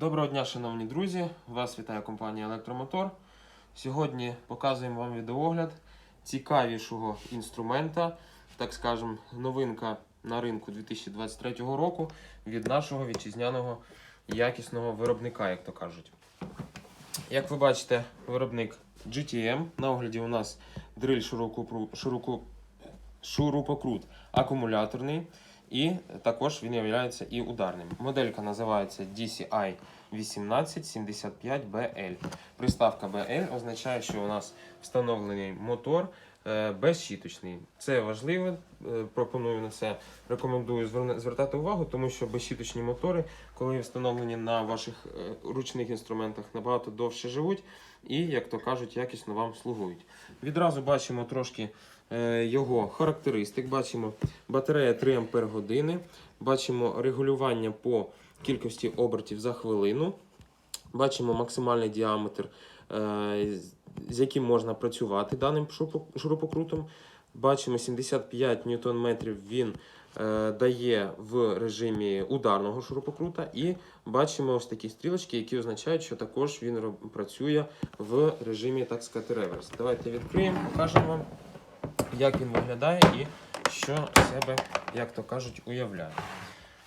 Доброго дня, шановні друзі! Вас вітає компанія Електромотор. Сьогодні показуємо вам відеогляд цікавішого інструмента, так скажемо, новинка на ринку 2023 року від нашого вітчизняного якісного виробника, як то кажуть. Як ви бачите, виробник GTM. На огляді у нас дриль широко- шурупокрут акумуляторний. І також він є і ударним. Моделька називається DCI 1875BL. Приставка BL означає, що у нас встановлений мотор е, безщіточний. Це важливо. е, Пропоную на це рекомендую звертати увагу, тому що безщіточні мотори, коли встановлені на ваших е, ручних інструментах, набагато довше живуть і, як то кажуть, якісно вам слугують. Відразу бачимо трошки його характеристик. Бачимо батарея 3 Ампер години. Бачимо регулювання по кількості обертів за хвилину. Бачимо максимальний діаметр, е, з- яким можна працювати даним шурупо- шурупокрутом. Бачимо 75 ньютон він е, дає в режимі ударного шурупокрута. І бачимо ось такі стрілочки, які означають, що також він працює в режимі, так сказати, реверс. Давайте відкриємо, покажемо вам, як він виглядає і що себе, як то кажуть, уявляє.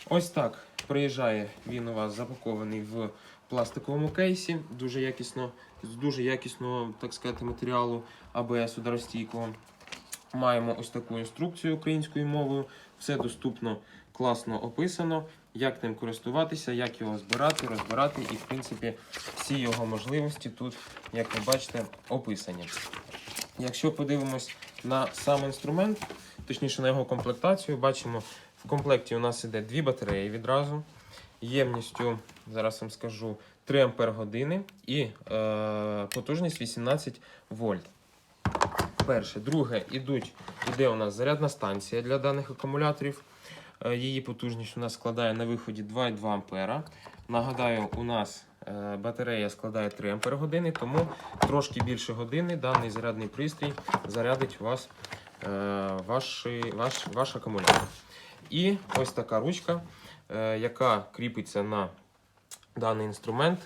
Ось так приїжджає він у вас запакований в пластиковому кейсі, дуже якісно, з дуже якісного, так сказати, матеріалу АБС ударостійкого. Маємо ось таку інструкцію українською мовою. Все доступно, класно описано, як ним користуватися, як його збирати, розбирати, і, в принципі, всі його можливості тут, як ви бачите, описані. Якщо подивимось на сам інструмент, точніше на його комплектацію, бачимо, в комплекті у нас іде дві батареї відразу. Ємністю, зараз вам скажу, 3 Ампер години і е, потужність 18 вольт. Перше. Друге, ідуть, іде у нас зарядна станція для даних акумуляторів. Е, Її потужність у нас складає на виході 2,2 ампера. Нагадаю, у нас батарея складає 3 ампер години, тому трошки більше години даний зарядний пристрій зарядить у вас е, ваш, ваш, ваш акумулятор. І ось така ручка, е, яка кріпиться на даний інструмент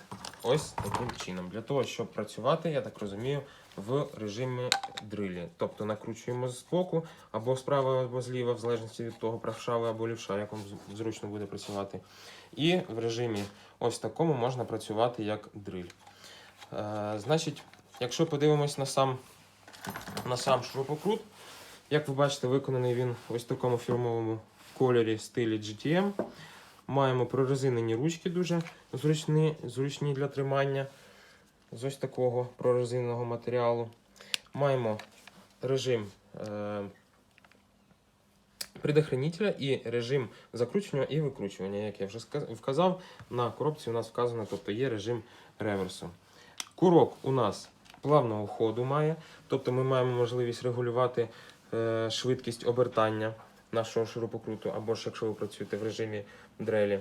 ось таким чином. Для того, щоб працювати, я так розумію, в режимі дрилі. Тобто накручуємо з боку або справа, або зліва, в залежності від того, правша або лівша, як вам зручно буде працювати. І в режимі ось такому можна працювати як дриль. Е, значить, якщо подивимось на сам, на сам шурупокрут, як ви бачите, виконаний він в ось такому фірмовому кольорі стилі GTM. Маємо прорезинені ручки дуже зручні, зручні для тримання з ось такого прорезиненого матеріалу. Маємо режим е, предохранителя і режим закручування і викручування. Як я вже вказав, на коробці у нас вказано, тобто є режим реверсу. Курок у нас плавного ходу має, тобто ми маємо можливість регулювати е, швидкість обертання нашого шурупокруту, або ж якщо ви працюєте в режимі дрелі.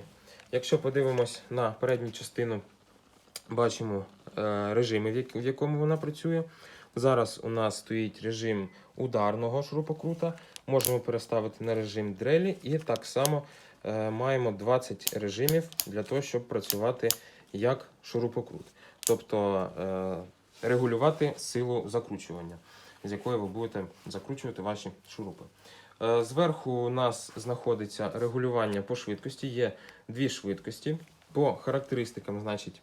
Якщо подивимось на передню частину, бачимо режими, в якому вона працює. Зараз у нас стоїть режим ударного шурупокрута. Можемо переставити на режим дрелі, і так само е, маємо 20 режимів для того, щоб працювати як шурупокрут. Тобто е, регулювати силу закручування, з якої ви будете закручувати ваші шурупи. Е, Зверху у нас знаходиться регулювання по швидкості. Є дві швидкості. По характеристикам, значить,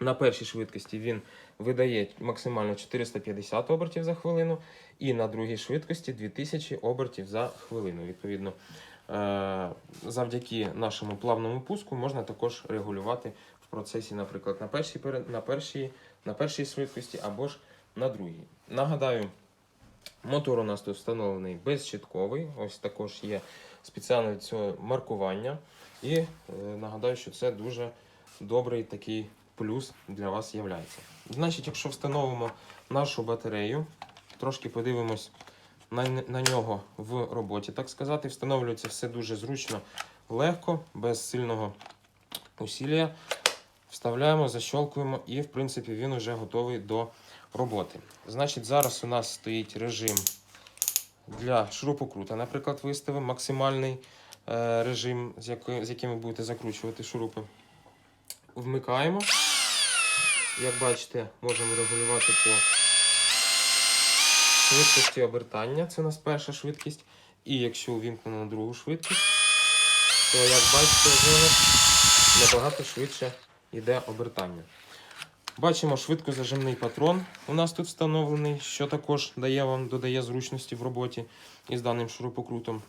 на першій швидкості він видає максимально 450 обертів за хвилину, і на другій швидкості 2000 обертів за хвилину. Відповідно, е, завдяки нашому плавному пуску можна також регулювати в процесі, наприклад, на першій, на першій, на першій швидкості або ж на другій. Нагадаю, мотор у нас тут встановлений безщитковий. Ось також є спеціальне цього маркування. І е, нагадаю, що це дуже добрий такий плюс для вас є. Значить, якщо встановимо нашу батарею, трошки подивимось на, на нього в роботі, так сказати. Встановлюється все дуже зручно, легко, без сильного усілля. Вставляємо, защолкуємо і, в принципі, він вже готовий до роботи. Значить, зараз у нас стоїть режим для шурупокрута. Наприклад, виставимо максимальний е, режим, з яким ви будете закручувати шурупи. вмикаємо. Як бачите, можемо регулювати по швидкості обертання. Це у нас перша швидкість. І якщо увімкнено на другу швидкість, то як бачите, вже набагато швидше йде обертання. Бачимо швидкозажимний патрон у нас тут встановлений, що також дає вам додає зручності в роботі із даним шурупокрутом.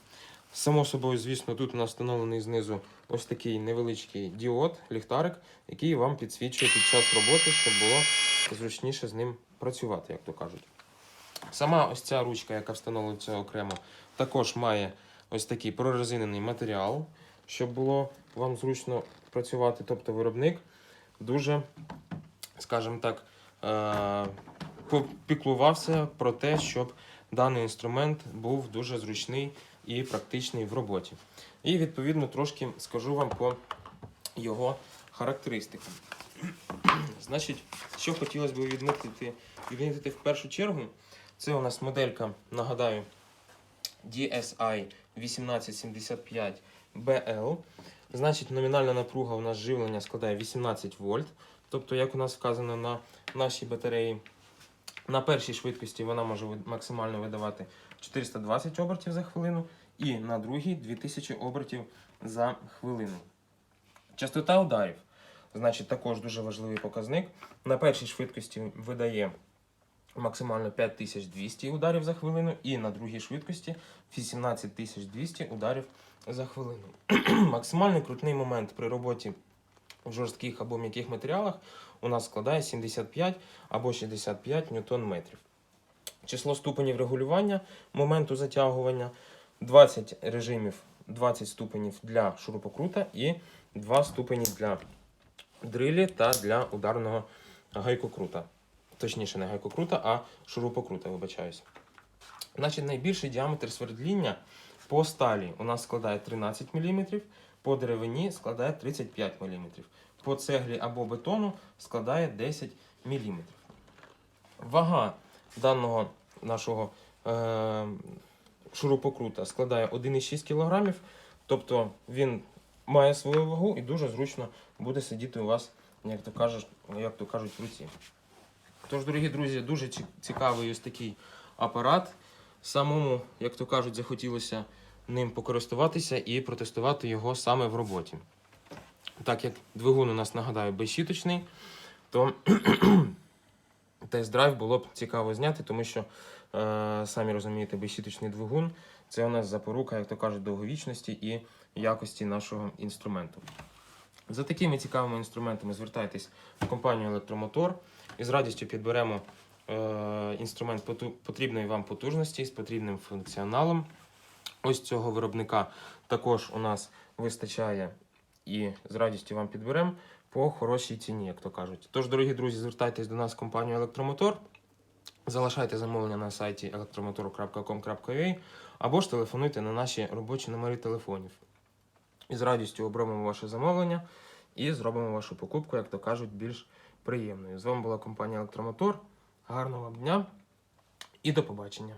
Само собою, звісно, тут у нас встановлений знизу ось такий невеличкий діод, ліхтарик, який вам підсвічує під час роботи, щоб було зручніше з ним працювати, як то кажуть. Сама ось ця ручка, яка встановлюється окремо, також має ось такий прорезинений матеріал, щоб було вам зручно працювати. Тобто виробник дуже, скажімо так, е, попіклувався про те, щоб даний інструмент був дуже зручний і практичний в роботі. І відповідно трошки скажу вам по його характеристикам. Значить, що хотілося б відмітити, відмітити в першу чергу, це у нас моделька, нагадаю, DSI 1875 BL. Значить, номінальна напруга у нас живлення складає 18 вольт. Тобто, як у нас вказано на нашій батареї, на першій швидкості вона може максимально видавати 420 обертів за хвилину, і на другій 2000 обертів за хвилину. Частота ударів, значить, також дуже важливий показник. На першій швидкості видає максимально 5200 ударів за хвилину, і на другій швидкості 18200 ударів за хвилину. Максимальний крутний момент при роботі в жорстких або м'яких матеріалах у нас складає 75 або 65 ньютон метрів. Число ступенів регулювання моменту затягування 20 режимів, 20 ступенів для шурупокрута і 2 ступені для дрилі та для ударного гайкокрута. Точніше, не гайкокрута, а шурупокрута, вибачаюсь. Значить, найбільший діаметр свердління по сталі у нас складає 13 мм, по деревині складає 35 мм, по цеглі або бетону складає 10 мм. Вага даного нашого е- шурупокрута складає 1,6 кг, тобто він має свою вагу і дуже зручно буде сидіти у вас, як то кажуть, як то кажуть в руці. Тож, дорогі друзі, дуже цікавий ось такий апарат. Самому, як то кажуть, захотілося ним покористуватися і протестувати його саме в роботі. Так як двигун у нас нагадаю безщіточний, то тест-драйв було б цікаво зняти, тому що, е, самі розумієте, безщіточний двигун це у нас запорука, як то кажуть, довговічності і якості нашого інструменту. За такими цікавими інструментами звертайтесь в компанію Електромотор і з радістю підберемо е, інструмент потрібної вам потужності з потрібним функціоналом. Ось цього виробника також у нас вистачає і з радістю вам підберемо по хорошій ціні, як то кажуть. Тож, дорогі друзі, звертайтесь до нас в компанію Електромотор. Залишайте замовлення на сайті electromotor.com.ua або ж телефонуйте на наші робочі номери телефонів. І з радістю обробимо ваше замовлення і зробимо вашу покупку, як то кажуть, більш приємною. З вами була компанія Електромотор. Гарного вам дня і до побачення!